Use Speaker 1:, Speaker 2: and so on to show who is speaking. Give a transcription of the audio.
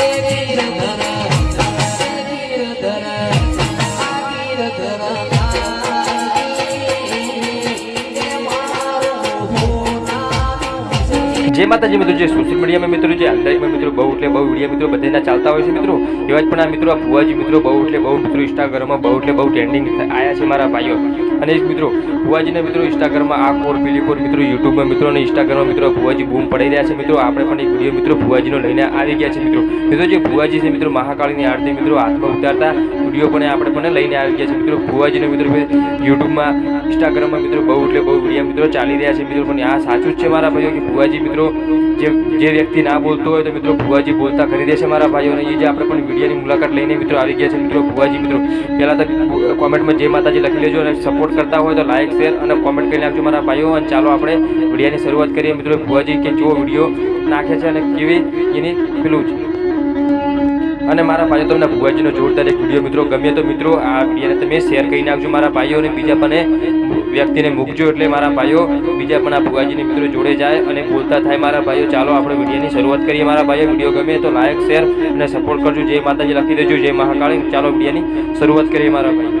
Speaker 1: Baby, જે માતાજી મિત્રો જે સોશિયલ મીડિયામાં મિત્રો જે અંદાજમાં મિત્રો બહુ એટલે બહુ વીડિયો મિત્રો બધાના ચાલતા હોય છે મિત્રો, એવા જ પણ આ મિત્રો, આ ભુવાજી મિત્રો બહુ એટલે બહુ મિત્રો ઇન્સ્ટાગ્રામમાં બહુ એટલે બહુ ટ્રેન્ડિંગ આવ્યા છે મારા ભાઈઓ. અને મિત્રો, ભુવાજીના મિત્રો ઇન્સ્ટાગ્રામમાં આ કોર, પેલી કોર મિત્રો યુટ્યુબમાં મિત્રો અને ઇન્સ્ટાગ્રામમાં મિત્રો ભુવાજી બૂમ પડી રહ્યા છે મિત્રો. આપણે પણ એક વીડિયો મિત્રો ભુવાજીનો લઈને આવી ગયા છે મિત્રો. મિત્રો જે ભુવાજી છે મિત્રો, મહાકાળીની આરતી મિત્રો હાથમાં ઉતારતા વીડિયો પણ આપણે પણ લઈને આવી ગયા છે મિત્રો. ભુવાજીને મિત્રો યુટ્યુબમાં ઇન્સ્ટાગ્રામમાં મિત્રો બહુ એટલે બહુ વીડિયો મિત્રો ચાલી રહ્યા છે મિત્રો. પણ આ સાચું જ છે મારા ભાઈઓ કે ભુવાજી મિત્રો જે જે વ્યક્તિ ના બોલતો હોય તો મિત્રો ભુવાજી બોલતા કરી દેશે મારા ભાઈઓને એ જે આપણે પણ વિડીયોની મુલાકાત લઈને મિત્રો આવી ગયા છે મિત્રો ભુવાજી, મિત્રો, પહેલાં તો કોમેન્ટમાં જે માતાજી લખી લેજો અને સપોર્ટ કરતા હોય તો લાઇક શેર અને કોમેન્ટ કરી નાખજો મારા ભાઈઓ. અને ચાલો આપણે વિડીયોની શરૂઆત કરીએ. મિત્રો, ભુવાજી કે જો વીડિયો નાખે છે અને કેવી એની પેલું અને મારા ભાઈઓ, તમને ભુવાજીનો જોરદાર એક વીડિયો મિત્રો ગમે તો મિત્રો, આ વિડીયોને તમે શેર કરી નાખજો મારા ભાઈઓ. અને બીજા પણ વ્યક્તિને મૂકજો એટલે મારા ભાઈઓ, બીજા પણ આ ભુવાજીની મિત્રો જોડે જાય અને બોલતા થાય, મારા ભાઈઓ, ચાલો આપણે વિડીયોની શરૂઆત કરીએ. મારા ભાઈઓ વીડિયો ગમે તો લાઈક શેર અને સપોર્ટ કરજો. જય માતાજી, લખી દેજો, જય મહાકાળી. ચાલો વિડીયોની શરૂઆત કરીએ મારા ભાઈઓ